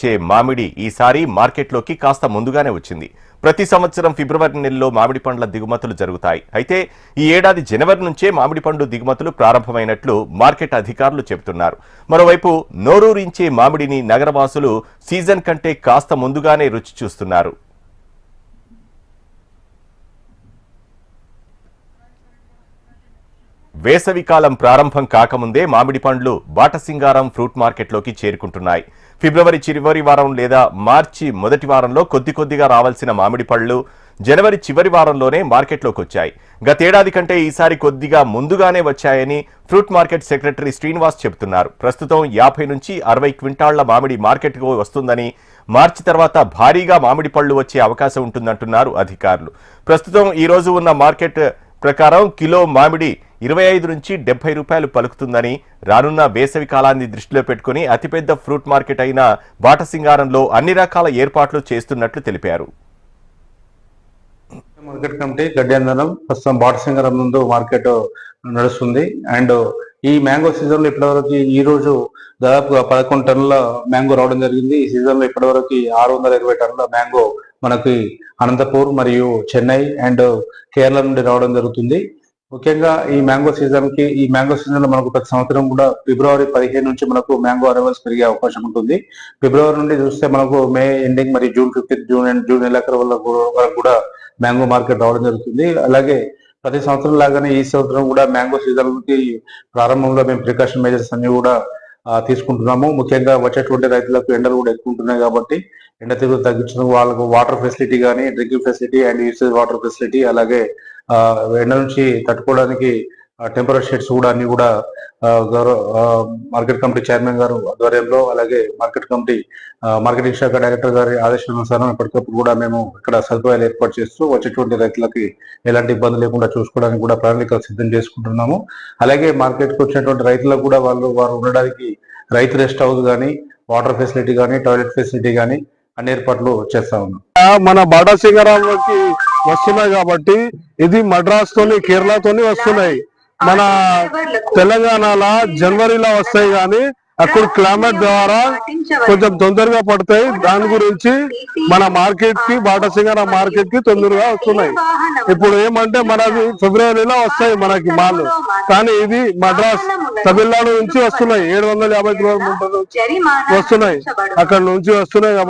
చే మామిడి ఈసారి మార్కెట్లోకి కాస్త ముందుగానే వచ్చింది. ప్రతి సంవత్సరం ఫిబ్రవరి నెలలో మామిడి పండ్ల దిగుమతులు జరుగుతాయి. అయితే ఈ ఏడాది జనవరి నుంచే మామిడి పండు దిగుమతులు ప్రారంభమైనట్లు మార్కెట్ అధికారులు చెబుతున్నారు. మరోవైపు నోరూరించే మామిడిని నగరవాసులు సీజన్ కంటే కాస్త ముందుగానే రుచి చూస్తున్నారు. వేసవికాలం ప్రారంభం కాకముందే మామిడి పండ్లు బాటసింగారం ఫ్రూట్ మార్కెట్లోకి చేరుకుంటున్నాయి. ఫిబ్రవరి చివరి వారం లేదా మార్చి మొదటి వారంలో కొద్ది కొద్దిగా రావాల్సిన మామిడి పళ్ళు జనవరి చివరి వారంలోనే మార్కెట్లోకి వచ్చాయి. గతేడాది కంటే ఈసారి కొద్దిగా ముందుగానే వచ్చాయని ఫ్రూట్ మార్కెట్ సెక్రటరీ శ్రీనివాస్ చెబుతున్నారు. ప్రస్తుతం యాభై నుంచి అరవై క్వింటాళ్ళ మామిడి మార్కెట్కు వస్తుందని మార్చి తర్వాత భారీగా మామిడి పళ్ళు వచ్చే అవకాశం ఉంటుందంటున్నారు అధికారులు. ప్రస్తుతం ఈ రోజు ఉన్న మార్కెట్ ప్రకారం కిలో మామిడి ఇరవై ఐదు నుంచి డెబ్బై రూపాయలు పలుకుతుందని రానున్న వేసవి కాలాన్ని దృష్టిలో పెట్టుకుని అతిపెద్ద ఫ్రూట్ మార్కెట్ అయిన బాటసింగారంలో అన్ని రకాల ఏర్పాట్లు చేస్తున్నట్లు తెలిపారు. మార్కెట్ కమిటీ గడ్డందనం ప్రస్తుతం బాటసింగారం ముందు మార్కెట్ నడుస్తుంది. అండ్ ఈ మ్యాంగో సీజన్లో ఇప్పటివరకు ఈ రోజు దాదాపుగా పదకొండు టన్నుల మ్యాంగో రావడం జరిగింది. ఈ సీజన్లో ఇప్పటివరకు ఆరు వందల ఇరవై టన్నుల మ్యాంగో మనకి అనంతపూర్ మరియు చెన్నై అండ్ కేరళ నుండి రావడం జరుగుతుంది. ముఖ్యంగా ఈ మ్యాంగో సీజన్కి ఈ మ్యాంగో సీజన్లో మనకు ప్రతి సంవత్సరం కూడా ఫిబ్రవరి పదిహేను నుంచి మనకు మ్యాంగో అరైవల్స్ పెరిగే అవకాశం ఉంటుంది. ఫిబ్రవరి నుండి చూస్తే మనకు మే ఎండింగ్ మరియు June fifteenth June and June నెలాఖరు వల్ల వరకు కూడా మ్యాంగో మార్కెట్ రావడం జరుగుతుంది. అలాగే ప్రతి సంవత్సరం లాగానే ఈ సంవత్సరం కూడా మ్యాంగో సీజన్కి ప్రారంభంలో మేము ప్రికాషన్ మెజర్స్ అన్ని కూడా తీసుకుంటున్నాము. ముఖ్యంగా వచ్చేటువంటి రైతులకు ఎండలు కూడా ఎక్కువ ఉంటున్నాయి కాబట్టి ఎండ తీవ్రత తగ్గించడం వాళ్ళకు వాటర్ ఫెసిలిటీ కానీ drinking facility and usage water facility అలాగే ఎండ నుంచి తట్టుకోవడానికి టెంపరీ షెడ్స్ కూడా అన్ని కూడా గౌరవ ఆ, మార్కెట్ కమిటీ చైర్మన్ గారు ఆధ్వర్యంలో అలాగే మార్కెట్ కమిటీ మార్కెటింగ్ శాఖ డైరెక్టర్ గారి ఆదేశానుసారం ఎప్పటికప్పుడు కూడా మేము ఇక్కడ సదుపాయాలు ఏర్పాటు చేస్తూ వచ్చేటువంటి రైతులకి ఎలాంటి ఇబ్బంది లేకుండా చూసుకోవడానికి కూడా ప్రణాళికలు సిద్ధం చేసుకుంటున్నాము. అలాగే మార్కెట్కి వచ్చినటువంటి రైతులకు కూడా వాళ్ళు వారు ఉండడానికి రైతు రెస్ట్ హౌస్ కానీ వాటర్ ఫెసిలిటీ కానీ టాయిలెట్ ఫెసిలిటీ కానీ అన్ని ఏర్పాట్లు చేస్తా ఉన్నాం. మన బాడా సింగరాంలోకి వస్తున్నాయి కాబట్టి ఇది మద్రాస్ తోని కేరళతోని వస్తున్నాయి. మన తెలంగాణలో జనవరిలో వస్తాయి కానీ అక్కడ క్లైమేట్ ద్వారా కొంచెం తొందరగా పడతాయి. దాని గురించి మన మార్కెట్కి బాటసింగర మార్కెట్కి తొందరగా వస్తున్నాయి. ఇప్పుడు ఏమంటే మనది ఫిబ్రవరిలో వస్తాయి మనకి మాల్. కానీ ఇది మద్రాస్ తమిళనాడు నుంచి వస్తున్నాయి. ఏడు వందల యాభై కిలోమీటర్లు వస్తున్నాయి. అక్కడ నుంచి వస్తున్నాయి కాబట్టి